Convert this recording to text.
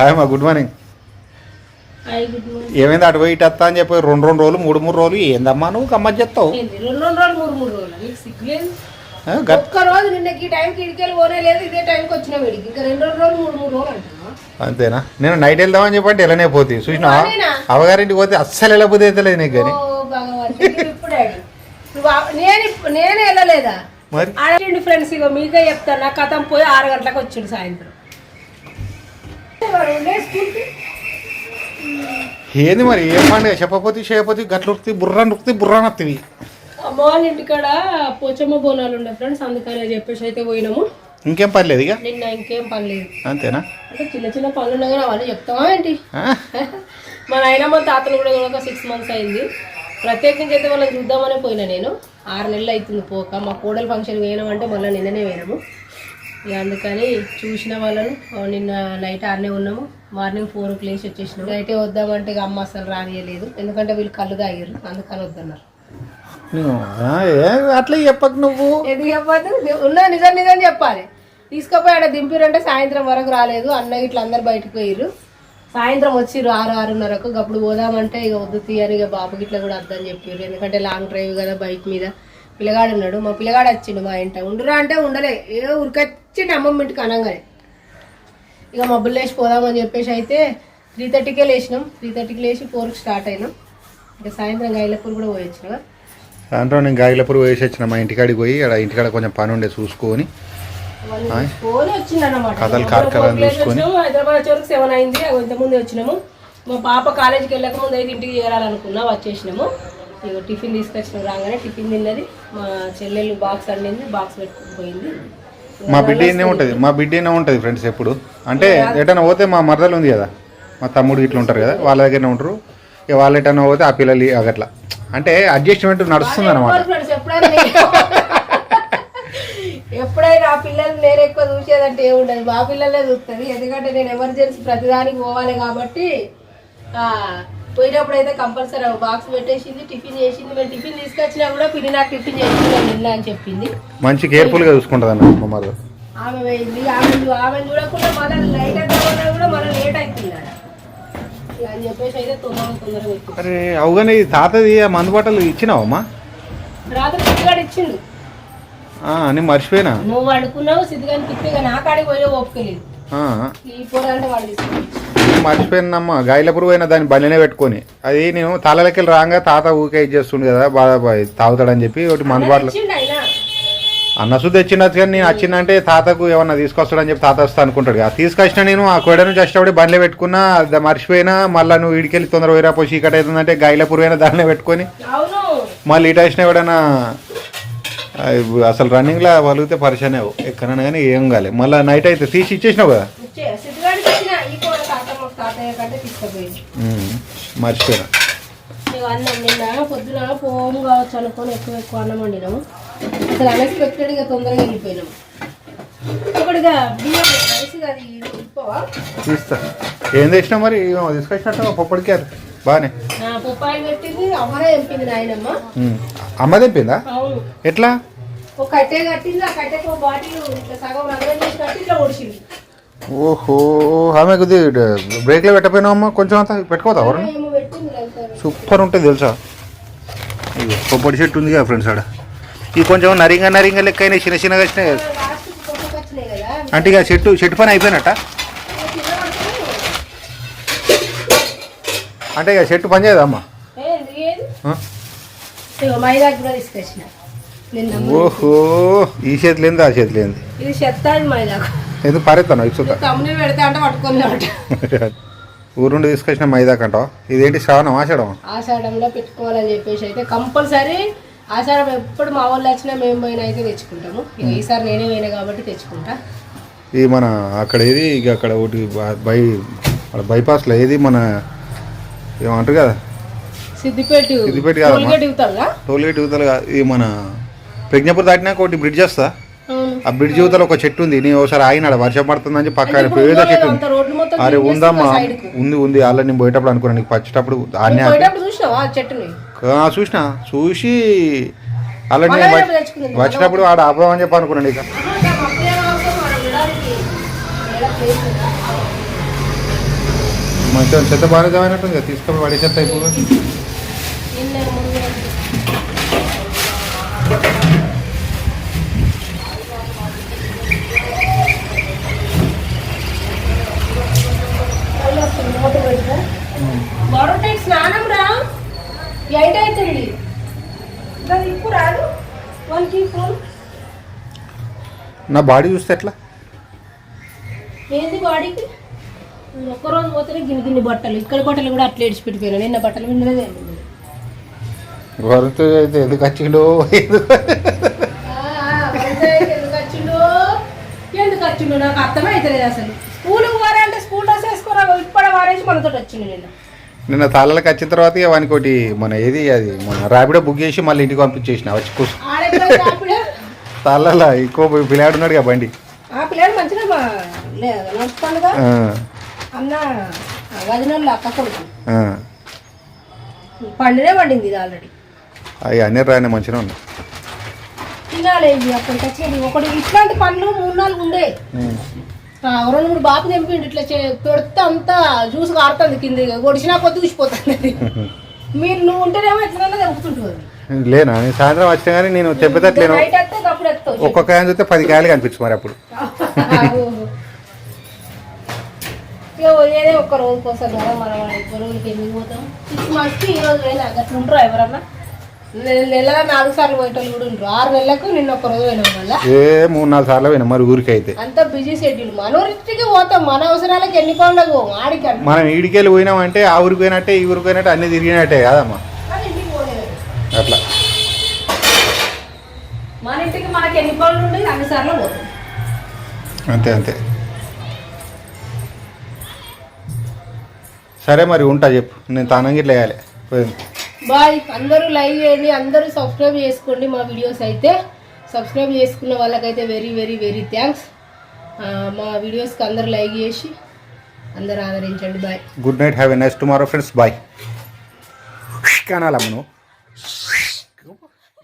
Hi అమ్మా good morning ఏమైంది? అటు పోయి ఇటు వస్తా అని చెప్పి రెండు రెండు రోజులు మూడు మూడు రోజులు ఏందమ్మా నువ్వు గమ్మత్ చెప్తావు ఇంకా అంతేనా? నేను నైట్ వెళ్దామని చెప్పంటే వెళ్ళనే పోతుంది చూసినా? అవగారింటికి పోతే అస్సలు వెళ్ళబోతే అవుతలేదు నీకు కానీ. నేను వెళ్ళలేదా? ఫ్రెండ్స్ ఇగో మీకే చెప్తాను. నా కథం పోయి ఆరు గంటలకు వచ్చిండు సాయంత్రం. ఏంది మరి? ఏం పండుగ? చెప్పపోతే చేయకపోతే గట్లు ఉరుకుతాయి బుర్రా నొక్కుతాయి బుర్రా నొత్తివి అమ్మ వాళ్ళ ఇంటికాడ పోచమ్మ బోనాలు ఉండే ఫ్రెండ్స్ అందుకని చెప్పేసి అయితే పోయినాము. ఇంకేం పర్లేదు ఇక? నిన్న ఇంకేం పని లేదు. అంతేనా? అంటే చిన్న చిన్న పనులు ఉన్నాయి కానీ అవన్నీ చెప్తావా ఏంటి? ఆ? మా నాయనమ్మ తాతను కూడా ఒక సిక్స్ మంత్స్ అయింది. ప్రత్యేకించి అయితే వాళ్ళని చూద్దామనే పోయినా నేను. ఆరు నెలలు అవుతుంది పోక మా కోడలు ఫంక్షన్ వేయడం మళ్ళీ నిన్ననే వేయడము ఇక అందుకని చూసిన వాళ్ళను నిన్న నైట్ ఆడనే ఉన్నాము. మార్నింగ్ ఫోర్కి లేచి వచ్చేసినాము. నైటే వద్దామంటే ఇక అమ్మ అసలు రానియలేదు. ఎందుకంటే వీళ్ళు కళ్ళు తాగారు అందుకని వద్దన్నారు. అట్లా చెప్పకు నువ్వు. ఎందుకు చెప్పద్దు? ఉన్నా నిజం నిజం చెప్పాలి. తీసుకుపోయి ఆడ దింపిరంటే సాయంత్రం వరకు రాలేదు. అన్న ఇట్లా అందరు బయటకు పోయిర్రు. సాయంత్రం వచ్చిర్రు ఆరు ఆరున్నరకు. అప్పుడు పోదామంటే ఇక వద్దు తీయని ఇక బాబుకి ఇట్లా కూడా వద్దని చెప్పారు ఎందుకంటే లాంగ్ డ్రైవ్ కదా బైక్ మీద. పిల్లగాడు ఉన్నాడు. మా పిల్లగాడు వచ్చిండు మా ఇంట. ఉండురా అంటే ఉండలే. ఏ ఉరికొచ్చిండు అమ్మమ్మ ఇంటికి అనగానే. ఇక మబ్బులు లేచి పోదామని చెప్పేసి అయితే త్రీ థర్టీకే లేచినాం. త్రీ థర్టీకి లేచి ఫోర్కి స్టార్ట్ అయినాం. ఇక సాయంత్రం గైలపూర్ కూడా పోయొచ్చినా సాయంత్రం నేను గాయలపూర్ వేసి వచ్చిన మా ఇంటికాడికి పోయి అక్కడ ఇంటికాడ కొంచెం పని ఉండే చూసుకొని. కథలు చూసుకొని. హైదరాబాద్ వచ్చేవరకు సెవెన్ అయింది. ఇంతకుముందు వచ్చినాము. మా పాప కాలేజీకి వెళ్ళక ముందు అయితే ఇంటికి చేరాలనుకున్నా వచ్చేసినాము. ఇక టిఫిన్ తీసుకొచ్చినాం రాగానే టిఫిన్ తిన్నది. మా చెల్లెలు బాక్స్ అండింది బాక్స్ పెట్టుకుని పోయింది. మా బిడ్డ ఏనే ఉంటుంది. మా బిడ్డ ఏనే ఉంటుంది ఫ్రెండ్స్ ఎప్పుడు. అంటే ఎటైనా పోతే మా మరదలు ఉంది కదా. మా తమ్ముడు ఇట్లా ఉంటారు కదా వాళ్ళ దగ్గరనే ఉంటారు. ఇక వాళ్ళు ఎటైనా పోతే ఆ పిల్లలు అట్లా. అంటే అడ్జస్ట్మెంట్ నడుస్తుంది అనమాట ఎప్పుడైనా ఆ పిల్లలు నేను ఎక్కువ చూసేదంటే ఏముండదు. మా పిల్లలే చూస్తుంది. ఎందుకంటే నేను ఎమర్జెన్సీ ప్రతిదానికి పోవాలి కాబట్టి పోయినప్పుడు అయితే కంపల్సరీ బాక్స్ పెట్టేసింది టిఫిన్ చేసింది. మేము టిఫిన్ తీసుకొచ్చినా కూడా పిల్లి నాకు టిఫిన్ చేసింది అని చెప్పింది. మంచి కేర్ఫుల్గా చూసుకుంటుంది అన్నమాట మా మరదలు ఆమె పోయింది. ఆమె ఆమె చూడకుండా మళ్ళీ లైట్ అవుతా కూడా మళ్ళీ లేట్ అవుతుంది. ఇక అని చెప్పేసి అయితే తొందరగా అరే అవుగానే తాతది మందు బట్టలు ఇచ్చినావమ్మా రాత్రి సిద్ధిగాడు ఇచ్చిండు. ఆ, నేను మర్చిపోయినా. నువ్వు వండుకున్నావు సిద్ధిగానికి ఇస్తే ఇక నా కాడికి పోయే ఓపికలేదు ఆ, ఈ పొర అంటే వాళ్ళు తీసుకుని నేను మర్చిపోయినమ్మా. గాయలపూర్ పోయిన దాన్ని బండినే పెట్టుకొని. అది నేను తలలకి రాగా తాత ఊకే ఇది చేస్తుండు కదా బాగా తాగుతాడని చెప్పి ఒకటి మందు బాటలు అన్నసు తెచ్చినట్టు కానీ నేను వచ్చిందంటే తాతకు ఏమన్నా తీసుకొస్తాడని చెప్పి తాత వస్తా అనుకుంటాడు కదా. తీసుకొచ్చిన నేను ఆ కోడ నుంచి వచ్చేటప్పుడు బండ్లే పెట్టుకున్నా అది మర్చిపోయినా మళ్ళీ నువ్వు ఇడికెళ్ళి తొందర పోయిరా పోయి చీకటి అవుతుందంటే గాయలపూర్ అయినా దాన్నే పెట్టుకొని. మళ్ళీ ఇటు వచ్చినా ఎవడైనా అసలు రన్నింగ్లో వలిగితే పరిచయం ఎక్కడైనా కానీ ఏం కాలే. మళ్ళీ నైట్ అయితే తీసి ఇచ్చేసినావు కదా? మర్చిపోయినా. ఇక అన్నం నిన్న పొద్దున పోము కావచ్చు అనుకొని ఎక్కువ ఎక్కువ అన్నం వండినాము. అసలు అన్ఎక్స్పెక్టెడ్గా తొందరగా వెళ్ళిపోయినాము ఒకటిగా బియ్యం రైస్ అది ఇప్పవా తీస్తా. ఏం తెచ్చినావు మరి? తీసుకొచ్చినట్టు పప్పడికి బాగానే పొప్పాయి పెట్టింది అమ్మనే ఎంపింది నాయనమ్మ. ఉమ్. అమ్మ అవును. ఎట్లా? ఒక కట్టె కట్టింది ఆ కట్టెకు బాటిల్ ఇట్లా సగం రంగం చేసి కట్టి ఇట్లా ఒడిచింది ఓహో ఆమె కొద్ది బ్రేక్లో పెట్టపోయినావు అమ్మ కొంచెం అంతా పెట్టుకోతా ఎవరు ఏమో పెట్టింది వెళ్తారు సూపర్ ఉంటుంది తెలుసా? ఇది కొబ్బరి చెట్టు ఉంది కదా ఫ్రెండ్స్ ఆడ. ఇది కొంచెం నరింగ నరింగ లెక్క అయినాయి చిన్న చిన్నగా వచ్చినాయి కదా. అంటే ఇక చెట్టు చెట్టు పని అయిపోయినట్ట? అంటే ఇక చెట్టు పని చేయదా అమ్మ? ఇగో ఓహో ఈ చేతి లేనిది ఆ చేతి లేనిది. ఎందుకు పారేస్తాను పెడితే అంటే ఊరుండి తీసుకొచ్చిన మైదా కంటావా ఇదేంటి శ్రావణం ఆషాఢం ఆషాఢంలో పెట్టుకోవాలని చెప్పేసి అయితే కంపల్సరీ ఆషాఢం ఎప్పుడు మా వాళ్ళు వచ్చినా మేము పోయినా అయితే తెచ్చుకుంటాము. ఈసారి నేనే పోయినా కాబట్టి తెచ్చుకుంటా. ఇది మన అక్కడ ఏది ఇక అక్కడ ఒకటి బై- బైపాస్లో ఏది మన ఏమంటారు కదా? సిద్దిపేట సిద్దిపేట కాదమ్మా. టోల్గేట్ యువతలు కాదు, ఇది మన ప్రజ్ఞాపూర్ దాటినాక ఒకటి బ్రిడ్జ్ వస్తా. ఆ బ్రిడ్జ్ యువతలు ఒక చెట్టు ఉంది. నేను ఒకసారి ఆగినాడు వర్షం పడుతుందని చెప్పి పక్కన పేద చెట్టు మొత్తం అరే ఉందమ్మా. ఉంది ఉంది అలా నేను పోయేటప్పుడు అనుకున్నాను నీకు పచ్చేటప్పుడు ఆన్నే నువ్వు పోయేటప్పుడు చూసినావా ఆ చెట్టుని ఆ, చూసిన చూసి అలా నేను తెచ్చుకుందాం. వచ్చినప్పుడు ఆడ ఆపదామని చెప్పి అనుకున్నాను ఇక? మంచిగా చెత్త బాగానే జమైనట్టుంది కదా తీసుకొని పడే చెత్త అయిపోయి బాడీ స్నానం రా. ఎయిట్ అవుతుంది ఇప్పుడు రాదు. వాళ్ళకి ఫోన్ నా బాడీ చూస్తే ఎట్లా? ఏంది బాడీకి? ఒక్కరోజు పోతేనే గిన్ని గిన్ని బట్టలు. ఇక్కడ బట్టలు కూడా అట్లా ఏడిచి పెట్టిపోయినా నిన్న బట్టలు విన్నదే గొర్రెతో అయితే ఎందుకు వచ్చిండో? ఎందుకు ఎందుకు వచ్చిండు నాకు అర్థమే అవుతుంది అసలు. స్కూల్కి పోరా స్కూల్ డ్రెస్ వేసుకోరా? ఇప్పుడు వారేసి మనతో వచ్చిండు నిన్న. నిన్న తాళ్ళకి వచ్చిన తర్వాత ఇక వానికి ఒకటి మన ఏది అది మన ర్యాపిడో బుక్ చేసి మళ్ళీ ఇంటికి పంపించేసిన వచ్చి కూర్చో. తాళ్ళలో ఇంకో పిల్లాడు ఉన్నాడు కదా బండి. పండినే పండింది ఇది ఆల్రెడీ. అవి అన్ని రాని మంచిగా ఉన్నాయి తినాలి అక్కడికి వచ్చేది ఒకటి ఇట్లాంటి పండ్లు మూడు నాలుగు ఉండే. రెండు మూడు బాపు తెంపిండి ఇట్లా పెడితే అంతా జ్యూస్ కారుతుంది కింద ఒడిచినా కొద్ది ఊసిపోతుంది. అది మీరు నువ్వు ఉంటేనేమో ఎట్లన్నా తెంపుతుంటుంది లేనా? నేను సాయంత్రం వచ్చినా కానీ నేను చెప్పేటట్లేను ఒక్కొక్క కాయని చూస్తే పది కాయలు కనిపించు మరి అప్పుడు. ఒక్క రోజు కోసం కదా మనం పోతాం? సిక్స్ మంత్స్కి ఈ రోజు పోయినా అట్లా ఉంటారు ఎవరన్నా? నెల నెల నాలుగు సార్లు పోయేటోళ్ళు కూడా ఆరు నెలలకు నిన్న రోజు పోయినాం ఏ మూడు నాలుగు సార్లు పోయినా మరి ఊరికి అయితే అంత బిజీ షెడ్యూల్. మన ఊరికి పోతాం. మన అవసరాలకు ఎన్ని పనులకు ఆడికి. మనం ఈడికెళ్ళి పోయినామంటే ఆ ఊరికి పోయినట్టే ఈ ఊరికి పోయినట్టే అన్ని తిరిగినట్టే కాదమ్మా. అట్లా. మన ఇంటికి మనకి ఎన్ని పనులు అన్ని సార్లు పోతాం. అంతే అంతే. సరే మరి ఉంటా చెప్పు. నేను తానం గిట్ల వేయాలి పోయింది బాయ్ అందరూ లైక్ చేయండి అందరూ సబ్స్క్రైబ్ చేసుకోండి మా వీడియోస్ అయితే. సబ్స్క్రైబ్ చేసుకున్న వాళ్ళకైతే వెరీ వెరీ వెరీ థ్యాంక్స్ మా వీడియోస్కి అందరూ లైక్ చేసి అందరూ ఆదరించండి. Bye. Good night have a nice tomorrow friends bye కనాలమ్మ